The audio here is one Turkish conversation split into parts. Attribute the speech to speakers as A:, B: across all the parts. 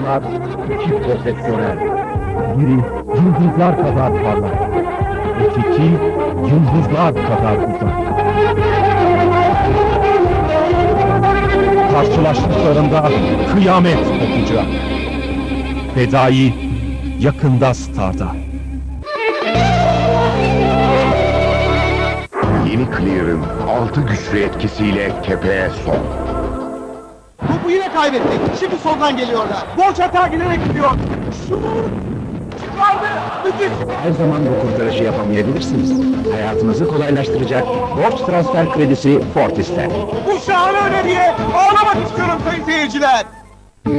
A: Onlar iki profesyonel. Biri yıldızlar kadar parlak. Öteki yıldızlar kadar uzak. Karşılaştıklarında kıyamet kopacak. Fedai yakında starda.
B: Yeni Clear'ın altı güçlü etkisiyle kepeğe son.
C: Topu yine kaybettik. Şimdi soldan geliyorlar. Borç hata giderek gidiyor. Çıkardı. Müthiş.
A: Her zaman bu kurtarışı yapamayabilirsiniz. Hayatınızı kolaylaştıracak borç transfer kredisi Fortis'ten.
C: Bu şahane öneriye ağlamak istiyorum sayın seyirciler.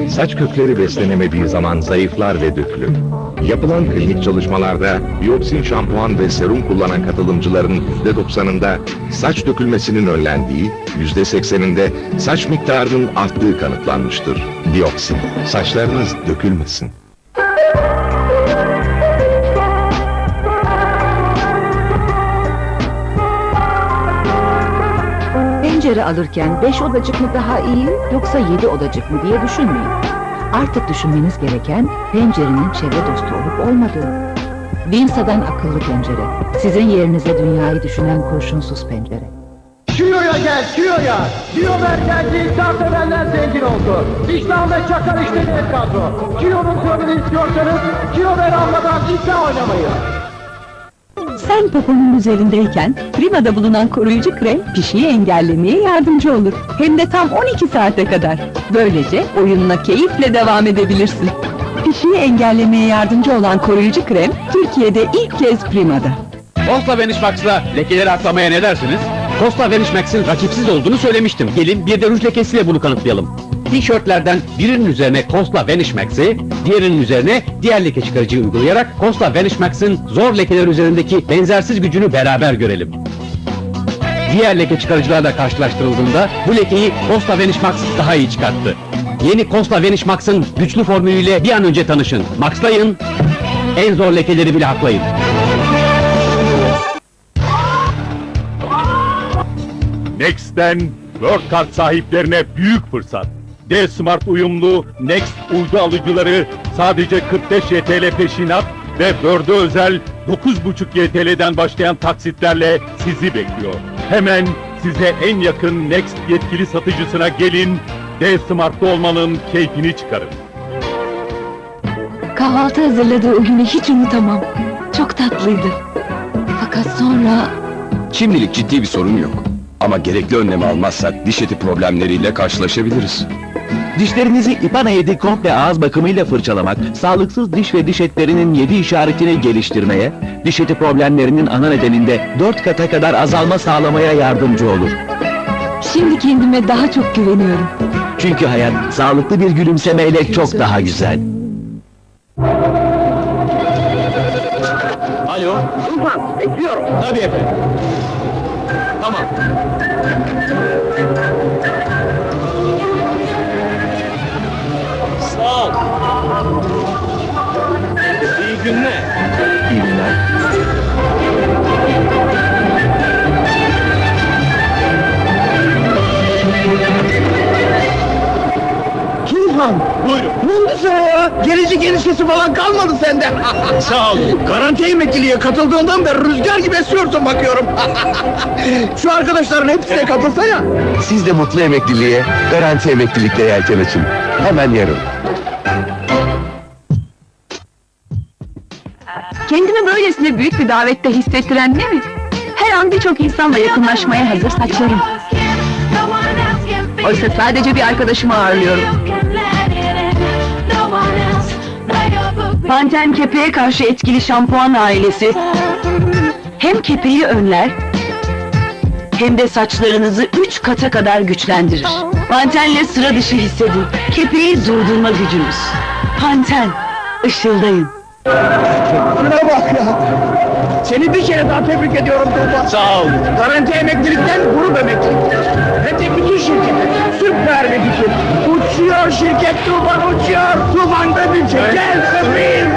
B: Saç kökleri beslenemediği zaman zayıflar ve dökülür. Yapılan klinik çalışmalarda biyopsin şampuan ve serum kullanan katılımcıların %90'ında saç dökülmesinin önlendiği, %80'inde saç miktarının arttığı kanıtlanmıştır. Biyopsin, saçlarınız dökülmesin.
D: Pencere alırken beş odacık mı daha iyi yoksa yedi odacık mı diye düşünmeyin. Artık düşünmeniz gereken pencerenin çevre dostu olup olmadığı. Vinsa'dan akıllı pencere. Sizin yerinize dünyayı düşünen kurşunsuz pencere.
C: Kiyo'ya gel Kiyo'ya. Kiyo merkezli insan sevenler zengin oldu. İslam ve Çakar işte bir kadro. Kiyo'nun sonunu istiyorsanız Kiyo ver almadan iddia oynamayın.
E: Sen poponun üzerindeyken primada bulunan koruyucu krem pişiyi engellemeye yardımcı olur. Hem de tam 12 saate kadar. Böylece oyununa keyifle devam edebilirsin. Pişiyi engellemeye yardımcı olan koruyucu krem Türkiye'de ilk kez primada.
F: Costa Vanish Max'la lekeleri aklamaya ne dersiniz? Costa Vanish Max'in rakipsiz olduğunu söylemiştim. Gelin bir de ruj lekesiyle bunu kanıtlayalım. Tişörtlerden birinin üzerine Costa Vanish Max'i, diğerinin üzerine diğer leke çıkarıcıyı uygulayarak Costa Vanish Max'in zor lekeler üzerindeki benzersiz gücünü beraber görelim. Diğer leke çıkarıcılarla karşılaştırıldığında bu lekeyi Costa Vanish Max daha iyi çıkarttı. Yeni Costa Vanish Max'ın güçlü formülüyle bir an önce tanışın. Maxlayın, en zor lekeleri bile haklayın.
G: Next'ten World Card sahiplerine büyük fırsat. D-Smart uyumlu Next uydu alıcıları sadece 45 YTL peşinat ve Word'e özel 9.5 YTL'den başlayan taksitlerle sizi bekliyor. Hemen size en yakın Next yetkili satıcısına gelin, D-Smart'ta olmanın keyfini çıkarın.
E: Kahvaltı hazırladığı o günü hiç unutamam. Çok tatlıydı. Fakat sonra...
H: Şimdilik ciddi bir sorun yok. Ama gerekli önlemi almazsak diş eti problemleriyle karşılaşabiliriz.
I: Dişlerinizi İpana 7 komple ağız bakımıyla fırçalamak, sağlıksız diş ve diş etlerinin 7 işaretini geliştirmeye, diş eti problemlerinin ana nedeninde 4 kata kadar azalma sağlamaya yardımcı olur.
E: Şimdi kendime daha çok güveniyorum.
I: Çünkü hayat sağlıklı bir gülümsemeyle çok daha güzel.
F: Alo? Tufan, bekliyorum. Tabii efendim. Tamam. Sağ ol.
C: Tufan.
F: Buyurun.
C: Ne oldu sana ya? Gerici genişlesi falan kalmadı sende.
F: Sağ olun.
C: Garanti emekliliğe katıldığından beri rüzgar gibi esiyorsun bakıyorum. Şu arkadaşların hepsine katılsana.
H: Siz de mutlu emekliliğe, garanti emeklilikle yelken açın. Hemen yarın.
E: Kendimi böylesine büyük bir davette hissettiren ne mi? Her an birçok insanla yakınlaşmaya hazır saçlarım. Oysa sadece bir arkadaşımı ağırlıyorum. Panten kepeğe karşı etkili şampuan ailesi hem kepeği önler hem de saçlarınızı üç kata kadar güçlendirir. Pantenle sıra dışı hissedin. Kepeği durdurma gücünüz. Panten, ışıldayın.
C: Şuna bak ya. Seni bir kere daha tebrik ediyorum Tufan.
F: Sağ ol.
C: Garanti emeklilikten grup emeklilik. Hem de bütün şirket. Süper bir fikir. Uçuyor şirket Tufan uçuyor. Tufan öpücük gel öpeyim.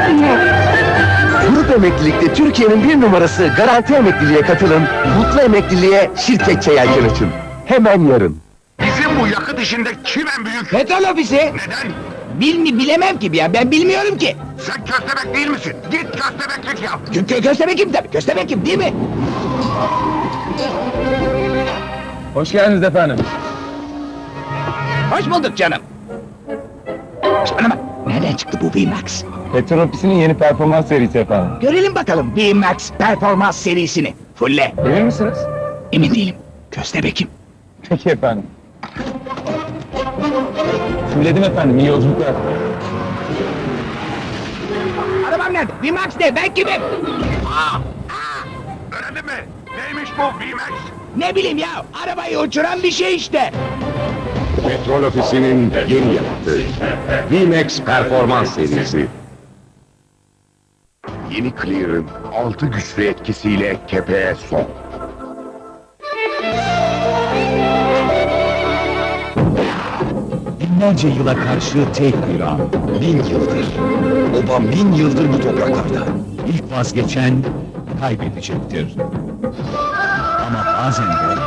H: Grup emeklilikte Türkiye'nin bir numarası garanti emekliliğe katılın. Mutlu emekliliğe şirketçe yelken açın. Hemen yarın.
C: Bizim
B: Bu yakıt işinde kim en büyük?
A: Petrol ofisi.
B: Neden?
A: Bilmi bilemem ki ya ben bilmiyorum ki.
B: Sen köstebek değil misin? Git köstebeklik yap.
A: Kö kö köstebekim tabii köstebekim değil mi?
I: Hoş geldiniz efendim.
A: Hoş bulduk canım. Canım nereden çıktı bu VMAX?
I: Petrol Ofisi'nin yeni performans serisi efendim.
A: Görelim bakalım VMAX performans serisini. Fulle.
I: Emin misiniz?
A: Emin değilim. Köstebekim.
I: Peki efendim. Söyledim efendim, iyi yolculuklar.
A: Arabam nerede? VMAX ne? Ben kimim?
B: Öğrendin mi? Neymiş bu VMAX?
A: Ne bileyim ya. Arabayı uçuran bir şey işte.
B: Petrol Ofisi'nin yeni yapıtı. VMAX Performans serisi. Yeni Clear'ın altı güçlü etkisiyle kepeğe son.
I: Binlerce yıla karşı tek bir an. Bin yıldır. Obam bin yıldır bu topraklarda. İlk vazgeçen kaybedecektir. Ama bazen de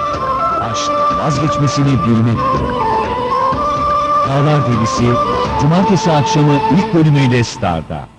I: aşk vazgeçmesini bilmektir. Dağlar Delisi, Cumartesi akşamı ilk bölümüyle Star'da.